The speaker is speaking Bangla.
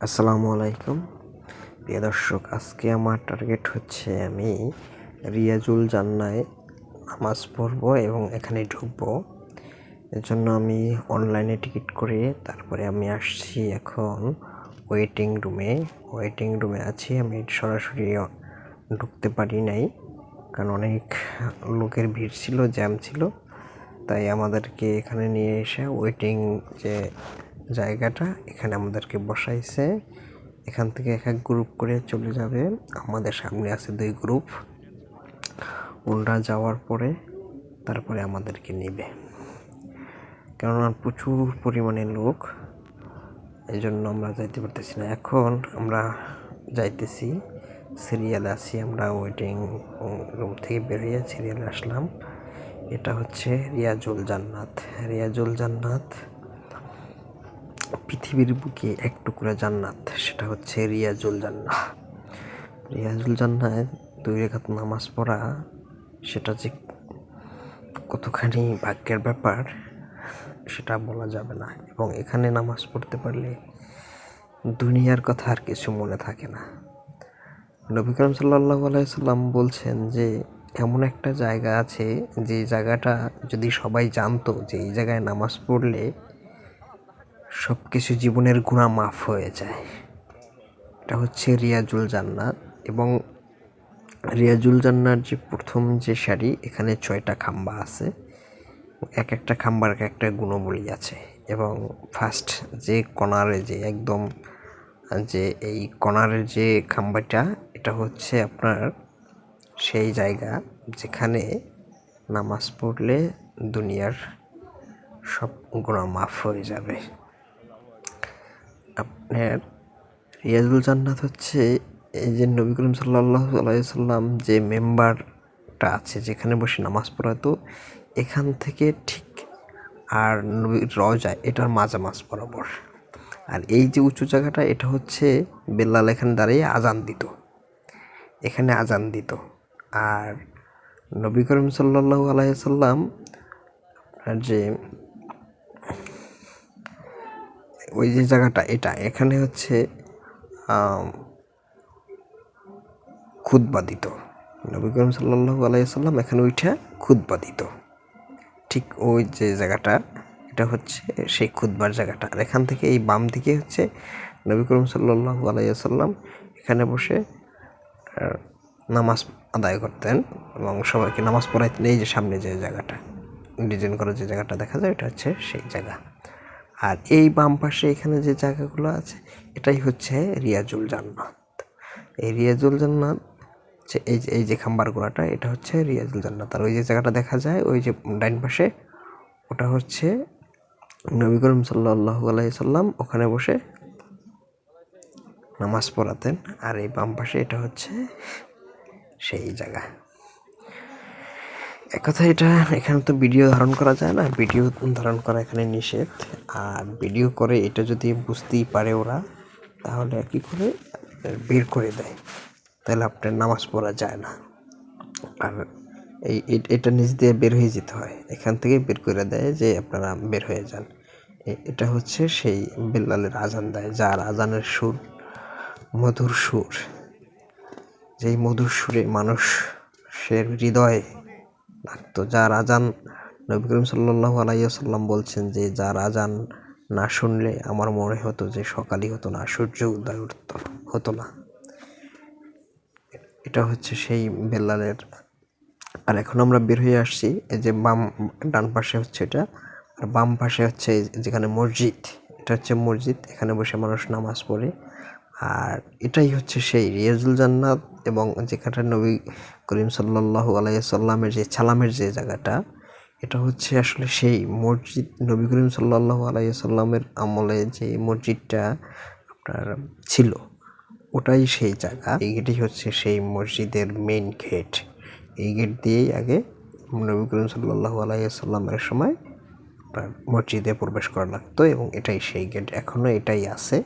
আসসালামু আলাইকুম। প্রিয় দর্শক, আজকে আমার টার্গেট হচ্ছে আমি রিয়াজুল জান্নায় নামাজ পড়ব এবং এখানে ঢুকবো। এর জন্য আমি অনলাইনে টিকিট করে তারপরে আমি আসছি এখন ওয়েটিং রুমে ওয়েটিং রুমে আছি, আমি সরাসরি ঢুকতে পারি নাই। কারণ অনেক লোকের ভিড় ছিল জ্যাম ছিল। তাই আমাদেরকে এখানে নিয়ে এসে ওয়েটিং যে জায়গাটা এখানে আমাদেরকে বসাইছে। এখান থেকে এক এক গ্রুপ করে চলে যাবে। আমাদের সামনে আছে দুই গ্রুপ ওনারা যাওয়ার পরে তারপরে আমাদেরকে নেবে। কেননা প্রচুর পরিমাণে লোক। এই জন্য আমরা যাইতে পারতেছি না। এখন আমরা যাইতেছি। সিরিয়ালে আছি আমরা ওয়েটিং রুম থেকে বেরিয়ে সিরিয়ালে আসলাম। এটা হচ্ছে রিয়াজুল জান্নাত। রিয়াজুল জান্নাত পৃথিবীর বুকে এক টুকরা জান্নাত, সেটা হচ্ছে রিয়াজুল জান্না রিয়াজুল জান্নায় দুই রেখাত নামাজ পড়া, সেটা যে কতখানি ভাগ্যের ব্যাপার, সেটা বলা যাবে না। এবং এখানে নামাজ পড়তে পারলে দুনিয়ার কথা আর কিছু মনে থাকে না। নবী করিম সাল্লাহ আলাইসাল্লাম বলছেন যে, এমন একটা জায়গা আছে যে জায়গাটা যদি সবাই জানতো যে এই জায়গায় নামাজ পড়লে সব কিছু জীবনের গুণা মাফ হয়ে যায়। এটা হচ্ছে রিয়াজুল জান্নাত এবং রিয়াজুল জান্নার যে প্রথম যে শাড়ি, এখানে ছয়টা খাম্বা আছে। এক একটা খাম্বার এক একটা গুণবলী আছে এবং ফার্স্ট যে কনারে যে একদম যে এই কনারের যে খাম্বাটা, এটা হচ্ছে আপনার সেই জায়গা যেখানে নামাজ পড়লে দুনিয়ার সব গুণা মাফ হয়ে যাবে। আপনার রিয়াজুল জান্নাত হচ্ছে এই যে নবী করিম সাল্লাহ আলাইসাল্লাম যে মেম্বারটা আছে যেখানে বসে নামাজ পড়াতো এখান থেকে ঠিক আর নবীর রজায় এটার মাঝামাঝ বরাবর। আর এই যে উঁচু জায়গাটা, এটা হচ্ছে বেল্লাল এখানে দাঁড়িয়ে আজান দিত। এখানে আজান দিত। আর নবী করিম সাল্লাহ আলাইসাল্লাম আপনার যে ওই যে জায়গাটা, এটা। এখানে হচ্ছে খুদ্া নবী করিম সাল্লাহ আলাইসাল্লাম এখানে ওইটা খুদ্া দিত। ঠিক ওই যে জায়গাটা, এটা হচ্ছে সেই খুদ্বার জায়গাটা। আর এখান থেকে এই বাম দিকে হচ্ছে নবী করিম সাল্লাহ আলাইসাল্লাম এখানে বসে নামাজ আদায় করতেন এবং সবাইকে নামাজ পড়াইতেন। এই যে সামনে যে জায়গাটা ডিজাইন করা যে জায়গাটা দেখা যায়, এটা হচ্ছে সেই জায়গা। আর এই বাম পাশে এখানে যে জায়গাগুলো আছে, এটাই হচ্ছে রিয়াজুল জান্নাত। এই রিয়াজুল জান্নাত যে, এই যে এই যে খাম্বার গোড়াটা এটা হচ্ছে রিয়াজুল জান্নাত। আর ওই যে জায়গাটা দেখা যায়, ওই যে ডাইন পাশে, ওটা হচ্ছে নবী করিম সাল্লাহ আলাইসাল্লাম ওখানে বসে নামাজ পড়াতেন। আর এই বাম পাশে এটা হচ্ছে সেই জায়গা। এক কথা এটা, এখানে তো ভিডিও ধারণ করা যায় না। ভিডিও ধারণ করা এখানে নিষেধ। আর ভিডিও করে এটা যদি বুঝতেই পারে ওরা, তাহলে কী করে? বের করে দেয়। তাহলে আপনার নামাজ পড়া যায় না। আর এই এটা নিজ দিয়ে বের হয়ে যেতে হয়। এখান থেকে বের করে দেয় যে আপনারা বের হয়ে যান। এটা হচ্ছে সেই বেল্লালের আজান দেয়, যার আজানের সুর মধুর সুর। যেই মধুর সুরে মানুষ সে হৃদয়ে লাগতো যার আজান নবী করিম সাল্লাহ আলাইসাল্লাম বলছেন যে যার আজান না শুনলে আমার মনে হতো যে, সকালই হতো না, সূর্য উদয় উঠত হতো না। এটা হচ্ছে সেই বেল্লালের। আর এখন আমরা বের হয়ে আসছি, এই যে বাম, ডান পাশে হচ্ছে এটা, আর বাম পাশে হচ্ছে যেখানে মসজিদ, এটা হচ্ছে মসজিদ, এখানে বসে মানুষ নামাজ পড়ে। আর এটাই হচ্ছে সেই রিয়াজুল জান্নাত এবং যেখানটা নবী করিম সাল্লাহ আলাইসাল্লামের যে ছালামের যে জায়গাটা, এটা হচ্ছে আসলে সেই মসজিদ, নবী করিম সাল্লাহ আলাইসাল্লামের আমলে যে মসজিদটা আপনার ছিল, ওটাই সেই জায়গা। এই গেটই হচ্ছে সেই মসজিদের মেইন গেট এই গেট দিয়েই আগে নবী করিম সাল্লাহ আলাইসাল্লামের সময় আপনার মসজিদে প্রবেশ করা লাগতো এবং এটাই সেই গেট এখনও এটাই আছে।